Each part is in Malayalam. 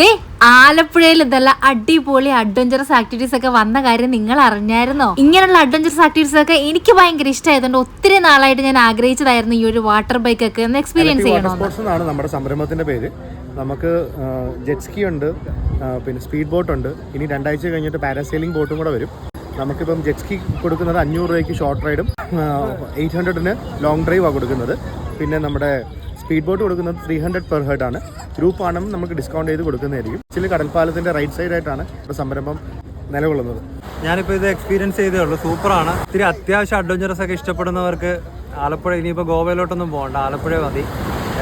ദേ ആലപ്പുഴയിൽ ഇതെല്ലാം അടിപൊളി അഡ്വഞ്ചറസ് ആക്ടിവിറ്റീസ് ഒക്കെ വന്ന കാര്യം നിങ്ങൾ അറിഞ്ഞായിരുന്നോ? ഇങ്ങനെയുള്ള അഡ്വഞ്ചറസ് ആക്ടിവിറ്റീസ് ഒക്കെ എനിക്ക് ഭയങ്കര ഇഷ്ടമായതുകൊണ്ട് ഒത്തിരി നാളായിട്ട് ഞാൻ ആഗ്രഹിച്ചതായിരുന്നു ഈ ഒരു വാട്ടർ ബൈക്ക് ഒക്കെ. ഒന്ന് എക്സ്പീരിയൻസ് ചെയ്യണം ചെയ്യണമെന്ന് നമ്മുടെ സംരംഭത്തിന്റെ പേര്. നമുക്ക് ജെറ്റ്സ്കി ഉണ്ട് പിന്നെ സ്പീഡ് ബോട്ട് ഉണ്ട്. ഇനി രണ്ടാഴ്ച കഴിഞ്ഞിട്ട് പാരാസെയിലിംഗ് ബോട്ടും കൂടെ വരും. നമുക്കിപ്പം ജെറ്റ് സ്കി കൊടുക്കുന്നത് അഞ്ഞൂറ് രൂപയ്ക്ക് ഷോർട്ട് റൈഡും എയ്റ്റ് ഹൺഡ്രഡിന് ലോങ് ഡ്രൈവാണ് കൊടുക്കുന്നത്. പിന്നെ നമ്മുടെ സ്പീഡ് ബോട്ട് കൊടുക്കുന്നത് ത്രീ ഹൺഡ്രഡ് പെർ ഹെഡ് ആണ്. ഗ്രൂപ്പ് ആണെങ്കിൽ നമുക്ക് ഡിസ്കൗണ്ട് ചെയ്ത് കൊടുക്കുന്നതായിരിക്കും. ചില കടൽപ്പാലത്തിന്റെ റൈറ്റ് സൈഡായിട്ടാണ് നമ്മുടെ സംരംഭം നിലകൊള്ളുന്നത്. ഞാനിപ്പോൾ ഇത് എക്സ്പീരിയൻസ് ചെയ്തേ ഉള്ളൂ. സൂപ്പറാണ് ഇത്തിരി അത്യാവശ്യം അഡ്വഞ്ചറസ് ഒക്കെ ഇഷ്ടപ്പെടുന്നവർക്ക് ആലപ്പുഴ ഇനിയിപ്പോൾ ഗോവയിലോട്ടൊന്നും പോകണ്ട ആലപ്പുഴ മതി.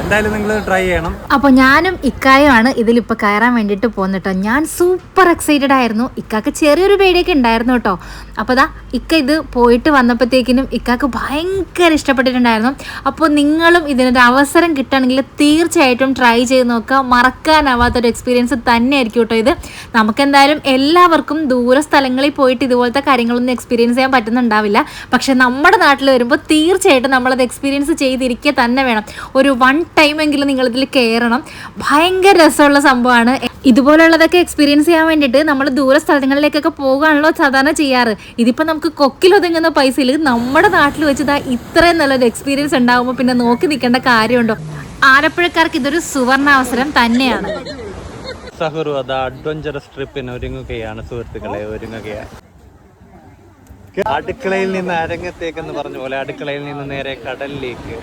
എന്തായാലും നിങ്ങൾ ട്രൈ ചെയ്യണം. അപ്പോൾ ഞാനും ഇക്കായുമാണ് ഇതിലിപ്പോൾ കയറാൻ വേണ്ടിട്ട് പോകുന്നത് കേട്ടോ ഞാൻ സൂപ്പർ എക്സൈറ്റഡ് ആയിരുന്നു. ഇക്കാക്ക് ചെറിയൊരു പേടിയൊക്കെ ഉണ്ടായിരുന്നു കേട്ടോ അപ്പോൾ ദാ ഇക്ക ഇത് പോയിട്ട് വന്നപ്പോഴത്തേക്കിനും ഇക്കാക്ക് ഭയങ്കര ഇഷ്ടപ്പെട്ടിട്ടുണ്ടായിരുന്നു. അപ്പോൾ നിങ്ങളും ഇതിനൊരു അവസരം കിട്ടുകയാണെങ്കിൽ തീർച്ചയായിട്ടും ട്രൈ ചെയ്ത് നോക്കുക. മറക്കാനാവാത്തൊരു എക്സ്പീരിയൻസ് തന്നെയായിരിക്കും കേട്ടോ ഇത്. നമുക്കെന്തായാലും എല്ലാവർക്കും ദൂര സ്ഥലങ്ങളിൽ പോയിട്ട് ഇതുപോലത്തെ കാര്യങ്ങളൊന്നും എക്സ്പീരിയൻസ് ചെയ്യാൻ പറ്റുന്നുണ്ടാവില്ല. പക്ഷെ നമ്മുടെ നാട്ടിൽ വരുമ്പോൾ തീർച്ചയായിട്ടും നമ്മളത് എക്സ്പീരിയൻസ് ചെയ്തിരിക്കുക തന്നെ വേണം. ഒരു വൺ ടൈമെങ്കിലും നിങ്ങളിതിൽ കയറണം. ഭയങ്കര രസമുള്ള സംഭവമാണ്. ഇതുപോലുള്ളതൊക്കെ എക്സ്പീരിയൻസ് ചെയ്യാൻ വേണ്ടിയിട്ട് നമ്മൾ ദൂര സ്ഥലങ്ങളിലേക്കൊക്കെ പോകുകയാണല്ലോ സാധാരണ ചെയ്യാറ്. ഇതിപ്പോൾ നമുക്ക് കൊക്കിലൊതുങ്ങുന്ന പൈസയിൽ നമ്മുടെ നാട്ടിൽ വെച്ച് ഇതാ ഇത്രയും നല്ലൊരു എക്സ്പീരിയൻസ് ഉണ്ടാകുമ്പോൾ പിന്നെ നോക്കി നിൽക്കേണ്ട കാര്യമുണ്ടോ? ആലപ്പുഴക്കാർക്ക് ഇതൊരു സുവർണാവസരം തന്നെയാണ്. സഹറു അത് അഡ്വഞ്ചറസ് ട്രിപ്പിന് ഒരുങ്ങുകയാണ് സുഹൃത്തുക്കളെ ഒരുങ്ങുകയാണ്. അടുക്കളയിൽ നിന്ന് അരങ്ങത്തേക്ക് എന്ന് പറഞ്ഞ പോലെ അടുക്കളയിൽ നിന്ന് നേരെ കടലിലേക്ക്.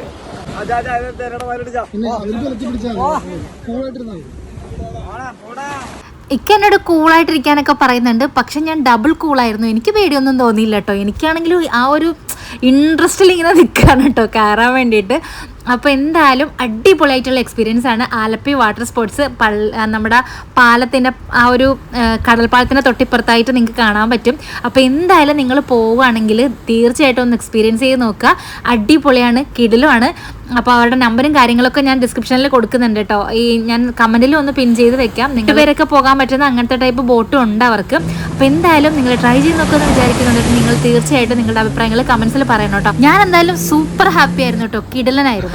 ഇക്ക എന്നോട് കൂളായിട്ടിരിക്കാനൊക്കെ പറയുന്നുണ്ട്. പക്ഷെ ഞാൻ ഡബിൾ കൂളായിരുന്നു. എനിക്ക് പേടിയൊന്നും തോന്നിയില്ല കേട്ടോ. എനിക്കാണെങ്കിലും ആ ഒരു ഇൻട്രസ്റ്റിൽ ഇങ്ങനെ നിൽക്കാണ് കേട്ടോ. കയറാൻ വേണ്ടിയിട്ട്. അപ്പോൾ എന്തായാലും അടിപൊളിയായിട്ടുള്ള എക്സ്പീരിയൻസ് ആണ് ആലപ്പി വാട്ടർ സ്പോർട്സ് നമ്മുടെ പാലത്തിന്റെ ആ ഒരു കടൽപ്പാലത്തിന്റെ തൊട്ടിപ്പുറത്തായിട്ട് നിങ്ങൾക്ക് കാണാൻ പറ്റും. അപ്പോൾ എന്തായാലും നിങ്ങൾ പോവുകയാണെങ്കിൽ തീർച്ചയായിട്ടും ഒന്ന് എക്സ്പീരിയൻസ് ചെയ്ത് നോക്കുക. അടിപൊളിയാണ് കിടിലുമാണ്. അപ്പോൾ അവരുടെ നമ്പറും കാര്യങ്ങളൊക്കെ ഞാൻ ഡിസ്ക്രിപ്ഷനിൽ കൊടുക്കുന്നുണ്ട് കേട്ടോ. ഈ ഞാൻ കമന്റിൽ ഒന്ന് പിൻ ചെയ്ത് വെക്കാം. നിങ്ങൾ പേരൊക്കെ പോകാൻ പറ്റുന്ന അങ്ങനത്തെ ടൈപ്പ് ബോട്ടും ഉണ്ട് അവർക്ക്. അപ്പോൾ എന്തായാലും നിങ്ങൾ ട്രൈ ചെയ്ത് നോക്കുമെന്ന് വിചാരിക്കുന്നുണ്ട് നിങ്ങൾ തീർച്ചയായിട്ടും നിങ്ങളുടെ അഭിപ്രായങ്ങൾ കമൻസിൽ പറയണം കേട്ടോ. ഞാൻ എന്തായാലും സൂപ്പർ ഹാപ്പി ആയിരുന്നു കേട്ടോ. കിടലനായിരുന്നു.